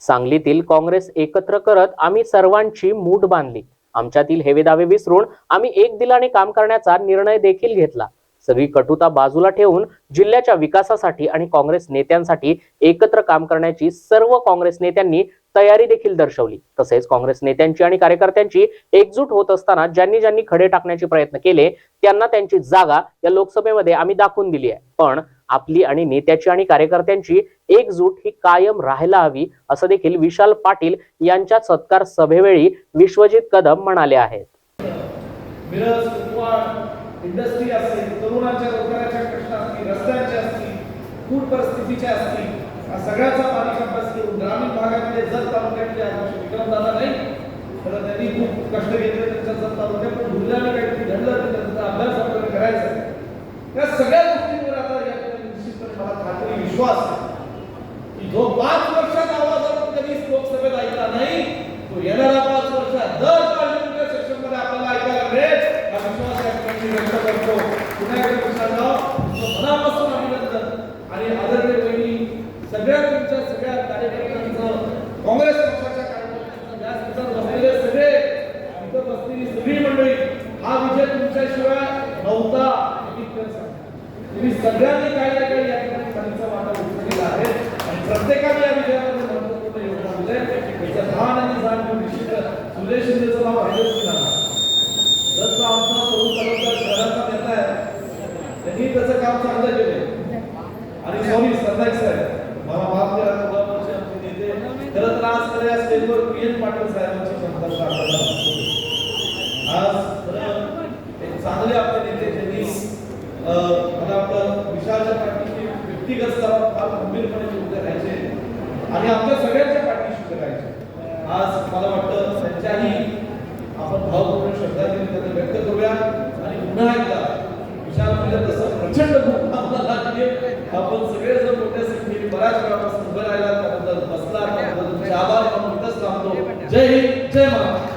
सांगलीतील काँग्रेस एकत्र करत आम्ही सर्वांची मूठ बांधली. आमच्यातील हेवेदावे विसरून आम्ही एक दिलाने काम करण्याचा निर्णय देखील घेतला. सगळी कटुता बाजूला ठेवून जिल्ह्याच्या विकासासाठी आणि काँग्रेस नेत्यांसाठी एकत्र काम करण्याची सर्व काँग्रेस नेत्यांनी तयारी देखील दर्शवली. तसेच काँग्रेस नेत्यांची आणि कार्यकर्त्यांची एकजूट होत असताना ज्यांनी ज्यांनी खडे टाकण्याचे प्रयत्न केले त्यांना त्यांची जागा या लोकसभेमध्ये आम्ही दाखवून दिली आहे. पण आपली आणि नेत्याची आणि कार्यकर्त्यांची एकजूट ही कायम राहायला हवी असं देखील विशाल पाटील यांच्या सत्कार सभेवेळी विश्वजित कदम म्हणाले आहेत. इंडस्ट्री तरुणांच्या रोजगाराच्या प्रश्न असतील रस्त्यांचे असतील पूर असतील सगळ्याचा अभ्यास करून ग्रामीण भागातले जत तालुक्यातले विक्रम विक्रमदादा नाही तर त्यांनी खूप कष्ट घेतले त्यांच्या जत तालुक्यात पण दुर्गाने काहीतरी घडलं तर त्यांचा अभ्यास आपल्याला करायचा आहे या सगळ्या गोष्टींवर आता या ठिकाणी निश्चितपणे मला खात्री विश्वास आहे. की जो पाच वर्षात आवाज आपण कधीच लोकसभेत ऐकला नाही तो येणारा पाच वर्षात दर पार्लिमेंटच्या सेशनमध्ये आपल्याला ऐकायला मिळेल. हा विश्वास या ठिकाणी व्यक्त करतो. पुन्हा एकदा विशालराव मनापासून अभिनंदन. आणि आदरणीय बहिणी सगळ्या तुमच्या सगळ्या कार्यकर्त्यांचं काँग्रेस पक्षाच्या कार्यकर्त्यांचं व्यासपीठावर बसलेले सगळे इथं बसलेली सगळी मंडळी हा विजय तुमच्याशिवाय नव्हता. तुम्ही सगळ्यांनी काही ना काही या ठिकाणी खालीचा वाटा उचललेला आहे आणि प्रत्येकाने या विजयामध्ये महत्त्वपूर्ण योगदान लहान आणि जाणीव निश्चित सुरेश शिंदेचं नाव की नाही. जसं आमचा तरुण तरुणचा शहराचा नेता आहे त्यांनी त्याचं काम चांगलं केलंय. आणि सॉरी सरनाईक साहेब. मला माफ करा आमचे नेते. खरं तर आज स्टेजवर पी एन पाटील साहेबांची आज चांगले आपले नेते ज्यांनी अं, मला वाटतं विशालच्या पाठीशी व्यक्तिगत स्तरावर फार गंभीरपणे उभे राहायचे आणि आमच्या सगळ्यांच्या पाठीशी करायचे आज मला वाटतं त्यांच्याही आपण भावपूर्ण शब्दांनी त्यांना व्यक्त करूया. आणि पुन्हा एकदा विचार म्हणजे तसं प्रचंड भूक आम्हाला लागली आपण सगळेजण मोठ्या संख्येने बऱ्याच वेळापासून उभं राहिला त्याबद्दल बसला त्याबद्दल तुमचे आभार आपण इथंच थांबतो. जय हिंद जय महाराष्ट्र.